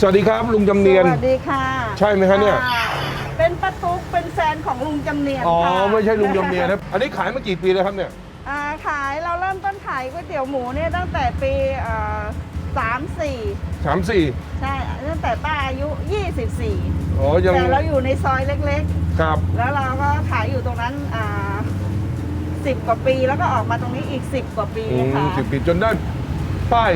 สวัสดีครับลุงจำเนียน สวัสดีค่ะใช่ไหมคะเนี่ย อ่าเป็นป้าตุ๊กเป็นแฟนของลุงจำเนียนอ๋อ ค่ะไม่ใช่ลุงจำเนียนนะอันนี้ขายมากี่ปีแล้วครับเนี่ย อ่าขายเราเริ่มต้นขายก๋วยเตี๋ยวหมูเนี่ยตั้งแต่ปีสามสี่าสามสี่3-4ใช่ตั้งแต่ป้าอายุ 24 อ๋อ ยังแต่เราอยู่ในซอยเล็กครับ ๆ แล้วเราก็ขายอยู่ตรงนั้นอ่าสิบกว่าปีแล้วก็ออกมาตรงนี้อีก 10 กว่าปีอืมค่ะ สิบปีจนได้ป้าย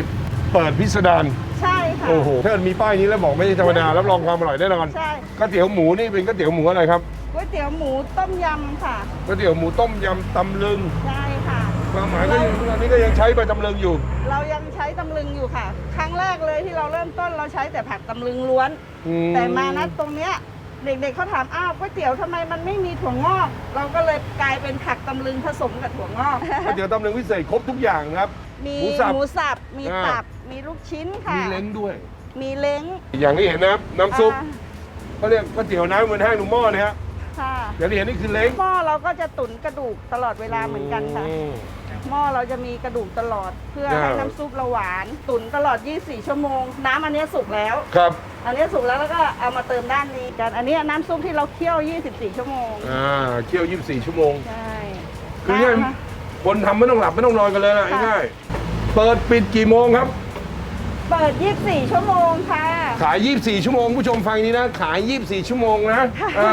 เปิดพิสดารใช่ค่ะ โอ้โหถ้าเกิดมีป้ายนี้แล้วบอกไม่ใช่ธรรมดารับรองความอร่อยแน่นอนใช่ ก๋วยเตี๋ยวหมูนี่เป็นก๋วยเตี๋ยวหมูอะไรครับก๋วยเตี๋ยวหมูต้มยำค่ะ ก๋วยเตี๋ยวหมูต้มยำตำลึงใช่ค่ะ ความหมายก็ยังตอนนี้ก็ยังใช้ใบตำลึงอยู่ เรายังใช้ตำลึงอยู่ค่ะ ครั้งแรกเลยที่เราเริ่มต้นเราใช้แต่ผักตำลึงล้วน อืแต่มานัดตรงเนี้ยเด็กๆเขาถามอ้าวก๋วยเตี๋ยวทำไมมันไม่มีถั่วงอก เราก็เลยกลายเป็นผักตำลึงผสมกับถั่วงอก ก๋วยเตี๋ยวตำลึงพิเศษครบทุกอย่างครับ มีหมูสับหมูสับมีอ่า ตับ มีลูกชิ้นค่ะ มีเล้งด้วย มีเล้งอย่างที่เห็นนะครับน้ำซุปอ่าเขาเรียกก๋วยเตี๋ยวน้ำเหมือนแห้งหนุ่มหม้อนะฮะค่ะอย่างที่เห็นนี่คือเล้งหม้อเราก็จะตุ๋นกระดูกตลอดเวลาเหมือนกันค่ะ อืม หม้อเราจะมีกระดูกตลอด เพื่ออ่าให้น้ำซุปเราหวาน ตุ๋นตลอด 24 ชั่วโมง น้ำอันเนี้ยสุกแล้ว ครับอันนี้สุกแล้วแล้วก็เอามาเติมด้านนี้กัน อันนี้น้ำซุปที่เราเคี่ยว 24 ชั่วโมง อ่าเคี่ยว 24 ชั่วโมง ใช่ คือง่ายได้ะคนทำไม่ต้องหลับไม่ต้องนอนกันเลยนะค่ะ ง่ายๆเปิดปิดกี่โมงครับ เปิด 24 ชั่วโมงค่ะ ขาย 24 ชั่วโมงผู้ชมฟังนี้นะ ขาย 24 ชั่วโมงนะอ่า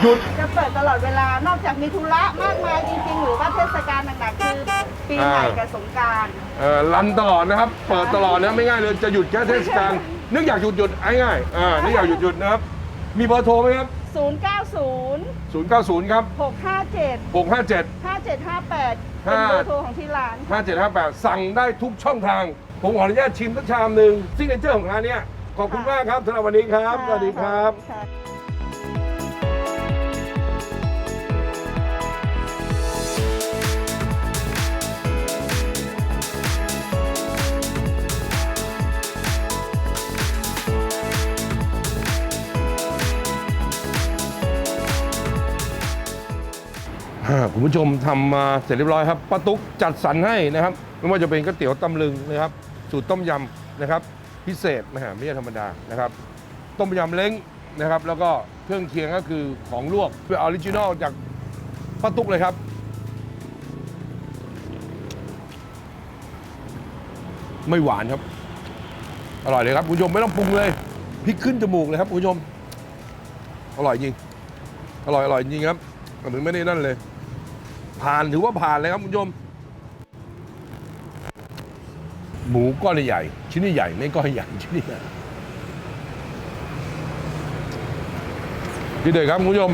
หยุด จะเปิดตลอดเวลา นอกจากมีธุระมากมายจริงๆ หรือว่าเทศกาลหนักๆคือปีใหม่อ่ากับสงกรารเอ่อรันตลอดนะครับ เปิดตลอดนะไม่ง่ายเลยจะหยุดแค่เทศกาลนึกอยากหยุดหยุดไอ้ง่ายอ่านึกอยากหยุดหยุดนะครับ มีเบอร์โทรไหมครับ 090 090 ครับ 657 657 5758 เป็นเบอร์โทรของที่ร้านค่ะ5758 สั่งได้ทุกช่องทาง ผมขออนุญาตชิมสักชามหนึ่งซิกเนเจอร์ของร้านเนี้ยขอบคุณมากครับสำหรับวันนี้ครับ สวัสดีครับค่ะอ่าคุณผู้ชมทำมาเสร็จเรียบร้อยครับป้าตุ๊กจัดสรรให้นะครับ ไม่ว่าจะเป็นก๋วยเตี๋ยวตำลึงนะครับ สูตรต้มยำนะครับ พิเศษนะฮะไม่ใช่ธรรมดานะครับ ต้มยำเล้งนะครับ แล้วก็เครื่องเคียงก็คือของลวกเป็นออริจินอลจากป้าตุ๊กเลยครับ ไม่หวานครับ อร่อยเลยครับคุณผู้ชมไม่ต้องปรุงเลยพริกขึ้นจมูกเลยครับคุณผู้ชม อร่อยจริง อร่อยอร่อยจริงครับเหมือนไม่ได้นั่นเลย ผ่านถือว่าผ่านเลยครับคุณผู้ชม หมูก้อนใหญ่ ชิ้นใหญ่ไม่ก้อนใหญ่ชิ้นใหญ่ที่เด็ดครับคุณผู้ชม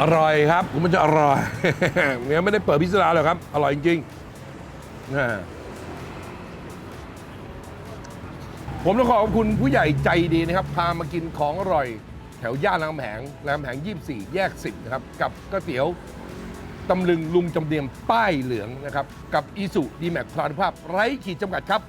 อร่อยครับคุณมันจะอร่อยเนี่ยไม่ได้เปิดพิซซ่าหรอกครับ อร่อยจริงๆ ผมต้องขอขอบคุณผู้ใหญ่ใจดีนะครับ พามากินของอร่อย แถวย่านรามคำแหงรามคำแหง 24 แยก 10 นะครับ กับก๋วยเตี๋ยวตำลึงลุงจำเนียมป้ายเหลืองนะครับ กับอีสุดีแม็กพลานุภาพไร้ขีดจำกัดครับ